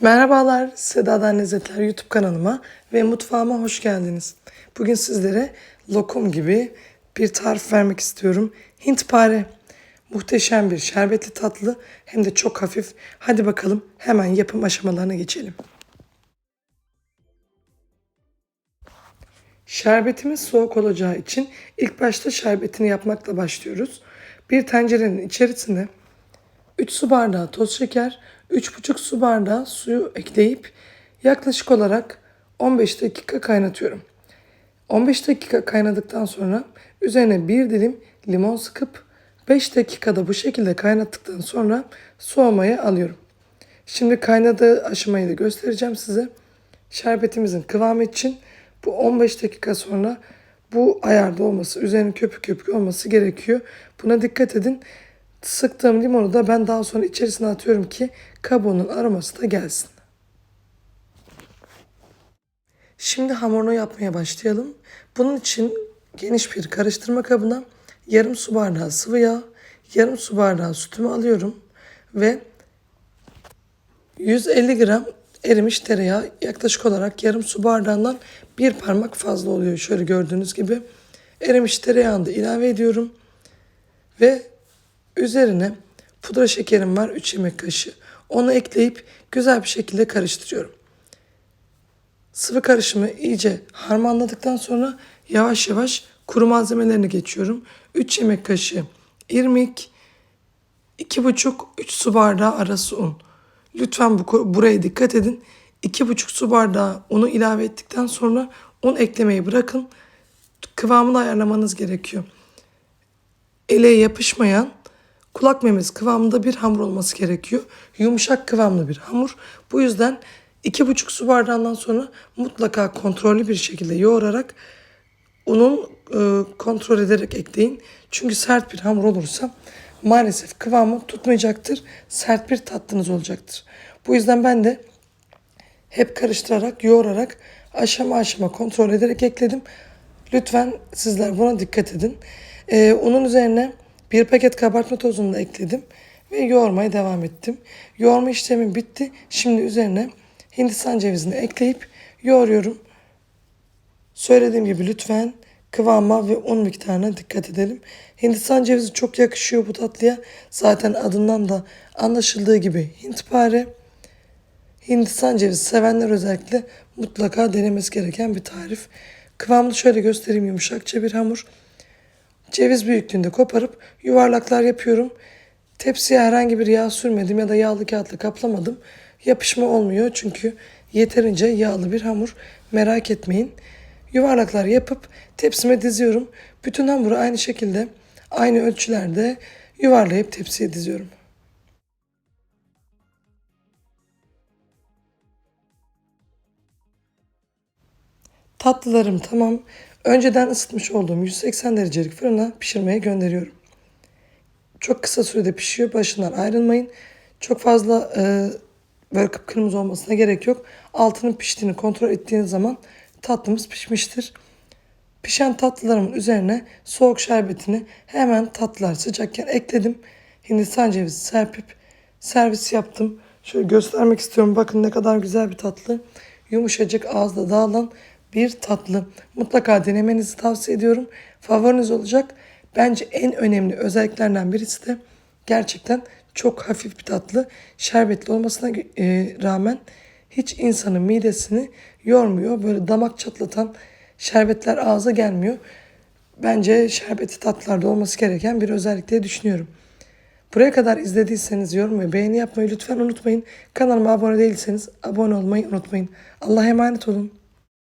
Merhabalar, Seda'dan Lezzetler YouTube kanalıma ve mutfağıma hoş geldiniz. Bugün sizlere lokum gibi bir tarif vermek istiyorum. Hintpare. Muhteşem bir şerbetli tatlı hem de çok hafif. Hadi bakalım hemen yapım aşamalarına geçelim. Şerbetimiz soğuk olacağı için ilk başta şerbetini yapmakla başlıyoruz. Bir tencerenin içerisine 3 su bardağı toz şeker, 3,5 su bardağı suyu ekleyip yaklaşık olarak 15 dakika kaynatıyorum. 15 dakika kaynadıktan sonra üzerine bir dilim limon sıkıp 5 dakikada bu şekilde kaynattıktan sonra soğumaya alıyorum. Şimdi kaynadığı aşamayı da göstereceğim size. Şerbetimizin kıvamı için bu 15 dakika sonra bu ayarda olması, üzerinin köpük köpük olması gerekiyor. Buna dikkat edin. Sıktığım limonu da ben daha sonra içerisine atıyorum ki kabuğunun aroması da gelsin. Şimdi hamurunu yapmaya başlayalım. Bunun için geniş bir karıştırma kabına yarım su bardağı sıvı yağ, yarım su bardağı sütümü alıyorum ve 150 gram erimiş tereyağı yaklaşık olarak yarım su bardağından bir parmak fazla oluyor. Şöyle gördüğünüz gibi erimiş tereyağını da ilave ediyorum ve üzerine pudra şekerim var 3 yemek kaşığı. Onu ekleyip güzel bir şekilde karıştırıyorum. Sıvı karışımı iyice harmanladıktan sonra yavaş yavaş kuru malzemelerine geçiyorum. 3 yemek kaşığı irmik, 2,5-3 su bardağı arası un. Lütfen bu, buraya dikkat edin. 2,5 su bardağı unu ilave ettikten sonra un eklemeyi bırakın. Kıvamını ayarlamanız gerekiyor. Ele yapışmayan kulak memesi kıvamında bir hamur olması gerekiyor. Yumuşak kıvamlı bir hamur. Bu yüzden 2,5 su bardağından sonra mutlaka kontrollü bir şekilde yoğurarak unun e, kontrol ederek ekleyin. Çünkü sert bir hamur olursa maalesef kıvamı tutmayacaktır. Sert bir tatlınız olacaktır. Bu yüzden ben de hep karıştırarak, yoğurarak aşama aşama kontrol ederek ekledim. Lütfen sizler buna dikkat edin. Ee, unun üzerine bir paket kabartma tozunu da ekledim ve yoğurmaya devam ettim. Yoğurma işlemi bitti. Şimdi üzerine hindistan cevizini ekleyip yoğuruyorum. Söylediğim gibi lütfen kıvama ve un miktarına dikkat edelim. Hindistan cevizi çok yakışıyor bu tatlıya. Zaten adından da anlaşıldığı gibi Hintpare. Hindistan cevizi sevenler özellikle mutlaka denemesi gereken bir tarif. Kıvamını şöyle göstereyim yumuşakça bir hamur. Ceviz büyüklüğünde koparıp yuvarlaklar yapıyorum. Tepsiye herhangi bir yağ sürmedim ya da yağlı kağıtla kaplamadım. Yapışma olmuyor çünkü yeterince yağlı bir hamur. Merak etmeyin. Yuvarlaklar yapıp tepsime diziyorum. Bütün hamuru aynı şekilde aynı ölçülerde yuvarlayıp tepsiye diziyorum. Tatlılarım tamam. Önceden ısıtmış olduğum 180 derecelik fırına pişirmeye gönderiyorum. Çok kısa sürede pişiyor. Başından ayrılmayın. Çok fazla e, böyle kıpkırmızı olmasına gerek yok. Altının piştiğini kontrol ettiğiniz zaman tatlımız pişmiştir. Pişen tatlılarımın üzerine soğuk şerbetini hemen tatlılar sıcakken ekledim. Hindistan cevizi serpip servis yaptım. Şöyle göstermek istiyorum. Bakın ne kadar güzel bir tatlı. Yumuşacık ağızda dağılan bir tatlı. Mutlaka denemenizi tavsiye ediyorum. Favoriniz olacak. Bence en önemli özelliklerden birisi de gerçekten çok hafif bir tatlı. Şerbetli olmasına e, rağmen hiç insanın midesini yormuyor. Böyle damak çatlatan şerbetler ağza gelmiyor. Bence şerbeti tatlılarda olması gereken bir özellik diye düşünüyorum. Buraya kadar izlediyseniz yorum ve beğeni yapmayı lütfen unutmayın. Kanalıma abone değilseniz abone olmayı unutmayın. Allah'a emanet olun.